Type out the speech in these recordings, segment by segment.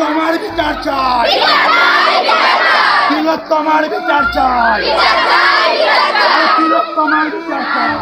তোমার বিচার চাই। তিলক তোমার বিচার চাই। তিলক তোমার বিচার চাই।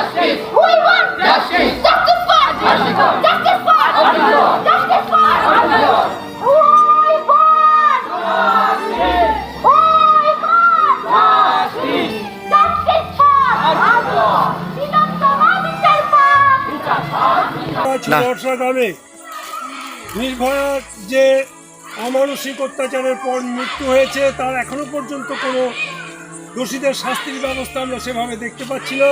Want we want? Justice. For justice. For justice. for we want? We want? Justice. For বিলম্বমা বিচার পাক ছিল অর্ষা গ্রামে নির্ভয়ার যে অমানসিক অত্যাচারের পর মৃত্যু হয়েছে তার এখনও পর্যন্ত কোনো দোষীদের শাস্তির ব্যবস্থা আমরা সেভাবে দেখতে পাচ্ছি না।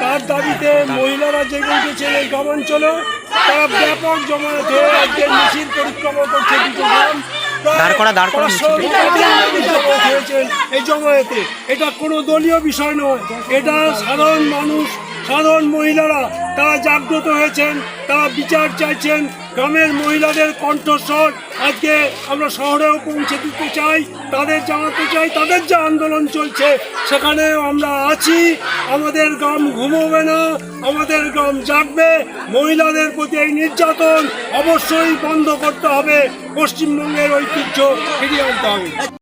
তার দাবিতে মহিলারা জেগে উঠেছেন এই গ্রামাঞ্চলে তারা ব্যাপক জমায়েতে আজকে মিছিল পরিক্রমা করছে দুটো গ্রাম। দাঁড় করা, করা এই জমায়েতে। এটা কোনো দলীয় বিষয় নয়। এটা সাধারণ মানুষ সাধারণ মহিলারা তারা জাগ্রত হয়েছেন, তারা বিচার চাইছেন। গ্রামের মহিলাদের কণ্ঠস্বর আজকে আমরা শহরেও পৌঁছে দিতে চাই, তাদের জানাতে চাই, তাদের যে আন্দোলন চলছে, সেখানেও আমরা আছি। আমাদের গ্রাম ঘুমোবে না, আমাদের গ্রাম জাগবে। মহিলাদের প্রতি এই নির্যাতন অবশ্যই বন্ধ করতে হবে। পশ্চিমবঙ্গের ঐতিহ্য ফিরিয়ে আনতে হবে।